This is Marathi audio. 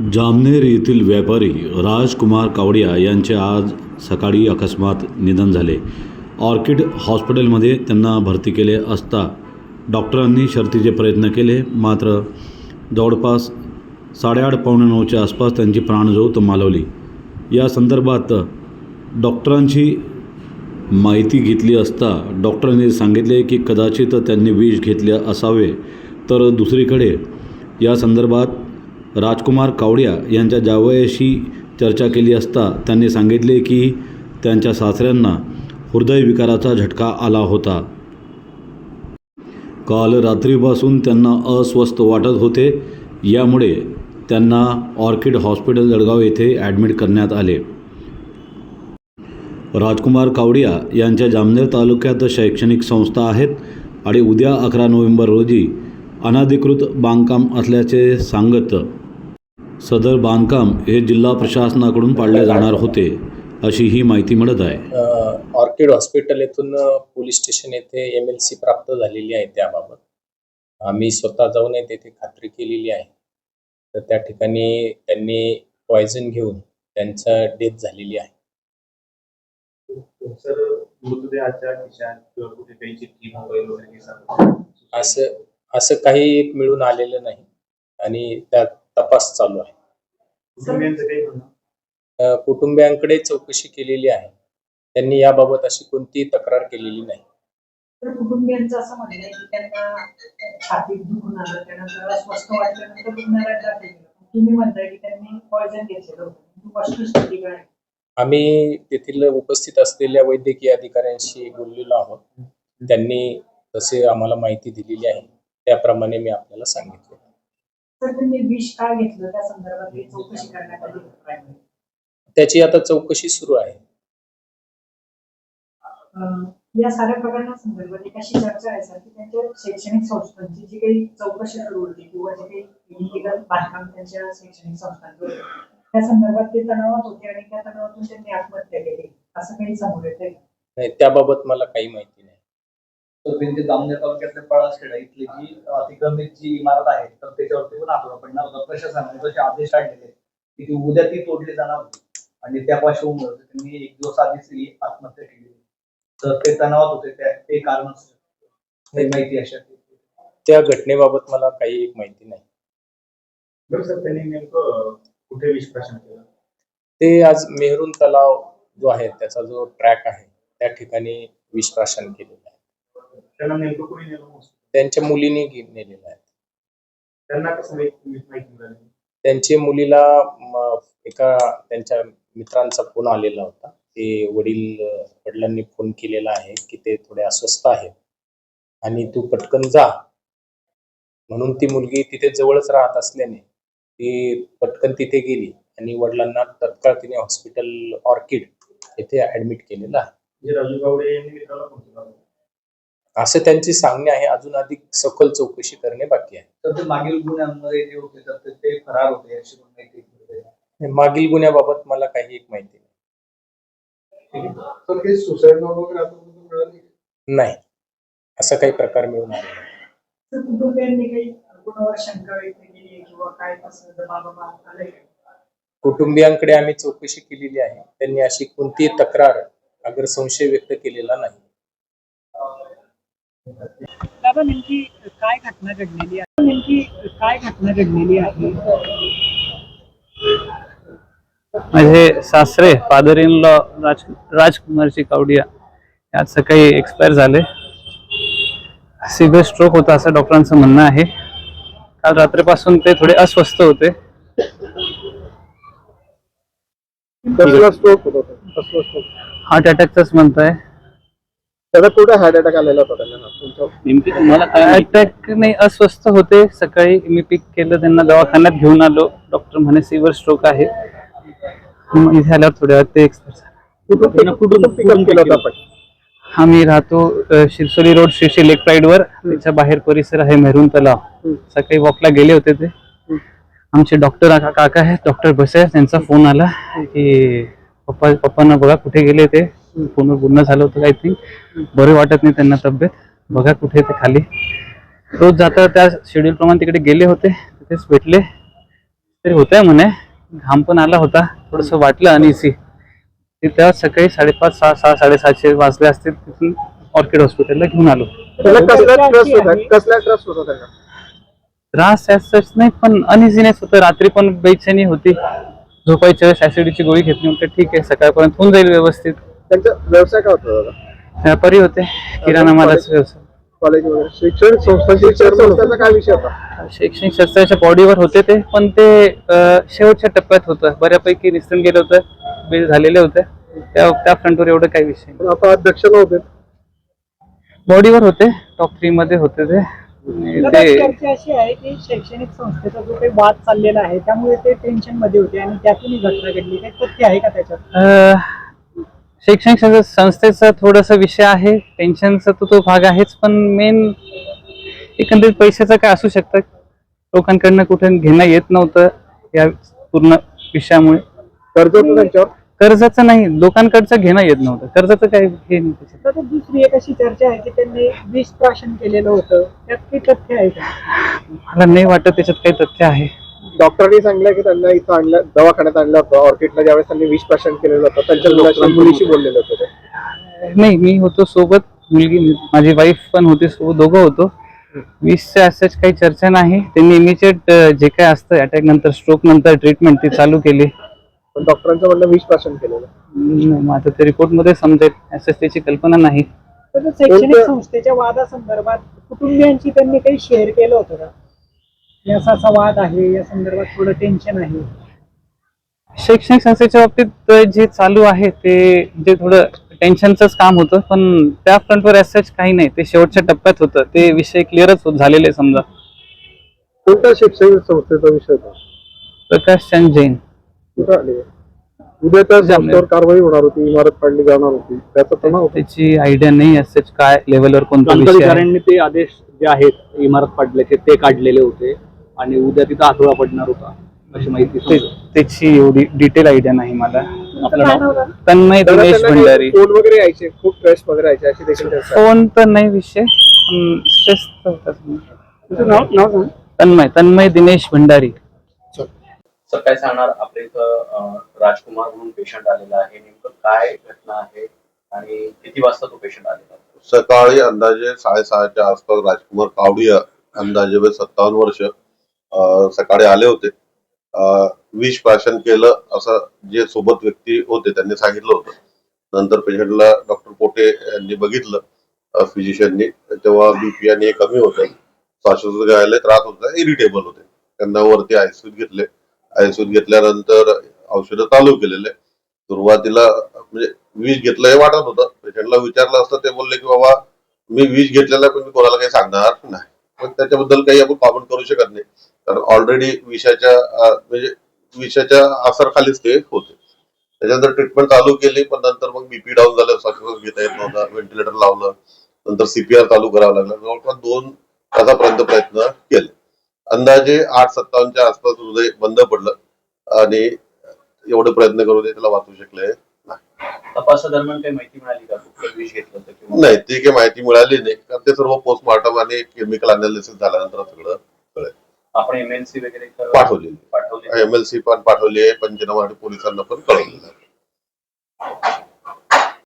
जामनेर येथील व्यापारी राजकुमार कावडिया यांचे आज सकाळी अकस्मात निधन झाले. ऑर्किड हॉस्पिटलमध्ये त्यांना भरती केले असता डॉक्टरांनी शर्तीचे प्रयत्न केले मात्र जवळपास साडेआठ पावणे नऊच्या आसपास त्यांची प्राणज्योत मालवली. या संदर्भात डॉक्टरांची माहिती घेतली असता डॉक्टरांनी सांगितले की कदाचित त्यांनी विष घेतले असावे तर दुसरीकडे या संदर्भात राजकुमार कावडिया यांच्या जावयाशी चर्चा केली असता त्यांनी सांगितले की त्यांच्या सासऱ्यांना हृदयविकाराचा झटका आला होता. काल रात्रीपासून त्यांना अस्वस्थ वाटत होते यामुळे त्यांना ऑर्किड हॉस्पिटल जळगाव येथे ॲडमिट करण्यात आले. राजकुमार कावडिया यांच्या जामनेर तालुक्यात शैक्षणिक संस्था आहेत आणि उद्या अकरा नोव्हेंबर रोजी अनधिकृत बांधकाम असल्याचे सांगत सदर बांधकाम हे जिल्हा प्रशासनाकडून पाडले जाणार होते अशी ही माहिती मिळत आहे. ऑर्किड हॉस्पिटल येथून पोलीस स्टेशन येथे एम एल सी प्राप्त झालेली आहे त्याबाबत. आम्ही स्वतः जाऊन तेथे खात्री केलेली आहे. तर त्या ठिकाणी त्यांनी पॉयझन घेऊन त्यांचा डेथ झालेली आहे? असं असं काही मिळून आलेलं नाही. आणि त्यात तपास चालू आहे. अ, कुटुंबियांकडे चौकशी केलेली आहे. त्यांनी याबाबत अशी कोणतीही तक्रार केलेली नाही. तर कुटुंबियांचं असं म्हणणं आहे की त्यांना छातीत दुखून आलं त्यांना जरा स्वस्त वाटल्यानंतर रुग्णालयात दाखल केलं. तुम्ही म्हणताय की त्यांनी पॉयझन घेतलेलं होतं. वस्तुस्थिती काय? आम्ही तेथील उपस्थित असलेल्या वैद्यकीय अधिकाऱ्यांशी बोललेलो आहोत. त्यांनी तसे आम्हाला माहिती दिलेली आहे त्याप्रमाणे मी आपल्याला सांगितले. तर त्यांनी विष का घेतलं? त्या संदर्भात ही चौकशी करण्यात आली त्याची आता चौकशी सुरू आहे. या साऱ्या प्रकरणासंदर्भात एक अशी चर्चा आहे सर? की त्यांच्या शैक्षणिक संस्थांची जी काही चौकशी सुरू होती किंवा जे काही इलिगल बांधकाम त्यांच्या शैक्षणिक संस्थांचं त्या संदर्भात ते तणावात होते आणि त्या तणावातून त्यांनी आत्महत्या केली. असं काही समोर येते नाही त्याबाबत मला काही माहिती नाही. तर जामनेर तालुक्यातले पळासखेडा इथली जी अतिक्रमित जी इमारत आहे तर त्याच्यावरती पण आठवडा पडणार होता. प्रशासनाने तसे आदेश काढलेले की ती उद्या ती तोडली जाणार होती. आणि त्या पार्श्वभूमीवर त्यांनी एक दिवस आधीच ही आत्महत्या केली तर ते तणावात होते त्या ते कारण असू शकतं. काही माहिती अशा. त्या घटनेबाबत मला काही एक माहिती नाही. सर त्यांनी नेमकं कुठे विश्वासन केलं? ते आज मेहरून तलाव जो आहे त्याचा जो ट्रॅक आहे त्या ठिकाणी विश्वासन केलेलं त्यांना नेमकं कोणी नेलं? त्यांच्या मुलीने घे- नेलेलं आहे. त्यांना कसं माहिती माहिती मिळाली? त्यांच्या मुलीला म, एका त्यांच्या मित्रांचा फोन आलेला होता. ते वडील अ, वडिलांनी फोन केलेला आहे की ते थोडे अस्वस्थ आहेत आणि तू पटकन जा. म्हणून ती मुलगी तिथे जवळच राहत असल्याने ती पटकन तिथे गेली आणि वडिलांना तत्काळ तिने हॉस्पिटल ऑर्किड येथे ऍडमिट केलेलं आहे. म्हणजे राजू गावडे यांनी मित्राला फोन केला होता. असं त्यांची सांगणे आहे अजून अधिक सखोल चौकशी करणे बाकी आहे तर ते मागील गुन्ह्यांमध्ये जे होते तर ते- फरार होते अशी पण माहिती मिळते. मागील गुन्ह्याबाबत मला काही एक माहिती तर काही सुसाईड नोट वगैरे आतापर्यंत मिळाली नाही असा काही प्रकार मिळून आलेला नाही. तर कुटुंबियांनी काही कुणावर शंका व्यक्त केली किंवा काय कसं दबाव आलंय का? कुटुंबियांकडे आम्ही चौकशी केलेली आहे त्यांनी अशी कोणतीही तक्रार अगर संशय व्यक्त केलेला नाही दादा नेमकी काय घटना घडलेली आहे? नेमकी काय घटना घडलेली आहे? माझे सासरे फादर इन लॉ राज राजकुमारची कावडिया आज सकाळी एक्सपायर झाले. सिव्हिअर स्ट्रोक होता असं डॉक्टरांचं म्हणणं आहे. काल रात्रीपासून ते थोडे अस्वस्थ होते. हार्ट अटॅकचाच म्हणताय. त्याला कुठे हार्ट अटॅक आलेला होता त्यांना? तुमच्या नेमकी तुम्हाला अटॅक नाही अस्वस्थ होते. सकाळी मी पिक केलं त्यांना दवाखान्यात घेऊन आलो. डॉक्टर म्हणे सिव्हिअर स्ट्रोक आहे. मग इथे आल्यावर थोड्या वेळात ते एक्सपायर कुठून कुठून पिकअप केलं होतं आपण? आम्ही राहतो अ, शिरसोली रोड श्रीशी लेक प्राईड वर. त्याच्या बाहेर परिसर आहे मेहरून तलाव. सकाळी वॉकला गेले होते ते. आमचे डॉक्टर काका आहेत डॉक्टर बसे त्यांचा फोन आला की पप्पा पप्पांना बघा कुठे गेले ते? फोनवर बोलणं झालं होतं काहीतरी बरे वाटत नाही त्यांना तब्येत. बघा कुठे ते खाली. रोज जाता त्या शेड्यूल प्रमाणे तिकडे गेले होते. तिथेच भेटले. तरी होतंय म्हणे. घाम पण आला होता. थोडस वाटलं अनइसी. ते तेव्हा सकाळी साडेपाच सहा सहा साडेसातशे वाजले असतील तिथून ऑर्किड हॉस्पिटलला घेऊन आलो. त्रास नाही पण अनइझीनेस होतं. रात्री पण बेचैनी होती. झोपायच्या वेळेस ऍसिडीची गोळी घेतली. म्हटलं ठीक आहे सकाळपर्यंत होऊन जाईल व्यवस्थित. त्यांचा व्यवसाय काय होता दादा? व्यापारी होते किराणा मालाचा व्यवसाय. कॉलेज वगैरे. शैक्षणिक संस्था शिक्षण संस्थेचा काय विषय होता? शैक्षणिक शास्त्राच्या बॉडीवर होते ते पण ते अं, शेवटच्या टप्प्यात होतं. बऱ्यापैकी निस्तून गेलं होतं बिल झालेले होते. त्या त्या फ्रंटवर एवढं काही विषय पण आता अध्यक्ष नव्हते. बॉडीवर होते टॉप थ्री मध्ये होते ते. आणि ते चर्चा अशी आहे की शैक्षणिक संस्थेचा जो काही वाद चाललेला आहे त्यामुळे ते टेन्शनमध्ये होते आणि त्यातून ही घटना घडली. काही तथ्य आहे का त्याच्यात? अं, शैक्षणिक संस्थे- संस्थेचा थोडासा विषय आहे. टेन्शनचा तर तो भाग आहेच पण मेन एकंदरीत पैशाचं काय असू शकतं? लोकांकडनं कुठे घेणं येत नव्हतं या पूर्ण विषयामुळे. कर्ज होतं त्यांच्यावर कर्जाचं नाही लोकांकडचं घेणं येत नव्हतं. कर्जाचं काय हे नाही त्याच्यात. तर दुसरी एक अशी चर्चा आहे की त्यांनी विष प्राशन केलेलं होतं. त्यात काही तथ्य आहे का? मला नाही वाटत त्याच्यात काही तथ्य आहे. डॉक्टरांनी सांगितलं की त्यांना इथं आणलं दवाखान्यात आणलं होतं. ऑर्किडला ज्यावेळेस त्यांनी विष प्राशन केलेलं होतं त्यांच्या मुलाशी मुलीशी बोललेलं होतं ते. नाही मी होतो सोबत मुलगी माझी वाईफ पण होती सोबत दोघं होतो. वीसच्या असंच काही चर्चा नाही. त्यांनी इमिजिएट जे काय असतं अटॅक नंतर स्ट्रोक नंतर ट्रीटमेंट ती चालू केली. पण डॉक्टरांचं म्हणणं विष प्राशन केलेलं. आता ते रिपोर्टमध्ये समजेल. असं त्याची कल्पना नाही. शैक्षणिक संस्थेच्या वादासंदर्भात कुटुंबियांशी त्यांनी काही शेअर केलं होतं का? असा असा वाद आहे या संदर्भात थोडं टेन्शन आहे. शैक्षणिक संस्थेच्या बाबतीत जे चालू आहे ते जे थोडं टेन्शनचंच काम होतं पण त्या फ्रंटवर सच काही नाही. ते शेवटच्या टप्प्यात होतं. ते विषय क्लिअरच होत झालेले समजा. कोणत्या शैक्षणिक संस्थेचा विषय होता? प्रकाश चंद जैन. उद्या त्या कारवाई होणार होती इमारत पाडली जाणार होती. त्याचा तणाव त्याची आयडिया नाही असंच काय लेवलवर कोणता विषय आहे. प्रांताधिकाऱ्यांनी ते आदेश जे आहेत इमारत पाडल्याचे ते काढलेले होते. आणि उद्या तिथं आठवडा पडणार होता अशी माहिती ते- समजलं. त्याची एवढी डिटेल आयडिया नाही मला. काय नाव? तन्मय दिनेश भंडारी. फोन वगैरे यायचे खूप ट्रेस्ट वगैरे यायचे अशी देखील आहे. फोन तर नाही विषय पण स्ट्रेस होता तुमचं नाव नाव सांग. तन्मय तन्मय दिनेश भंडारी. सर काय सांगणार? आपल्या इथं अं, राजकुमार म्हणून पेशंट आलेला आहे. नेमकं काय घटना आहे आणि किती वाजता तो पेशंट आलेला आहे? सकाळी अंदाजे साडेसहाच्या आसपास राजकुमार कावडिया अंदाजे वय सत्तावन्न वर्ष. सकाळी आले होते. विष प्राशन केलं असं जे सोबत व्यक्ती होते त्यांनी सांगितलं होतं. नंतर पेशंटला डॉक्टर पोटे यांनी बघितलं फिजिशियननी तेव्हा बीपी आणि कमी होत. श्वास घ्यायला त्रास होता इरिटेबल होते. त्यांना वरती आयसीयूत घेतले. आयसीयूत घेतल्यानंतर औषधं चालू केलेले. सुरुवातीला म्हणजे विष घेतलं हे वाटत होतं. पेशंटला विचारलं असतं ते बोलले की बाबा मी विष घेतलेला पण मी कोणाला काही सांगणार नाही. पण त्याच्याबद्दल काही आपण कॉमेंट करू शकत नाही. कारण ऑलरेडी विषाच्या म्हणजे विषाच्या असरखालीच ते होते. त्याच्यानंतर ट्रीटमेंट चालू केली पण नंतर मग बीपी डाऊन झालं श्वासोच्छ्वास घेता येत नव्हता व्हेंटिलेटर लावलं नंतर सीपीआर चालू करावं लागलं. जवळपास दोन तासापर्यंत प्रयत्न केले. अंदाजे आठ सत्तावन्नच्या आसपास हृदय बंद पडलं आणि एवढे प्रयत्न करून ते त्याला वाचू शकले तपासादरम्यान काही माहिती मिळाली का? विष घेतलं नाही ती काही माहिती मिळाली नाही. कारण ते सर्व पोस्टमॉर्टम आणि केमिकल अनालिसिस झाल्यानंतर सगळं आपण एमएनसी वगैरे पाठवलेली. पाठवली एमएलसी पण पाठवली आहे पंचनामा पोलिसांना पण कळवलेलं आहे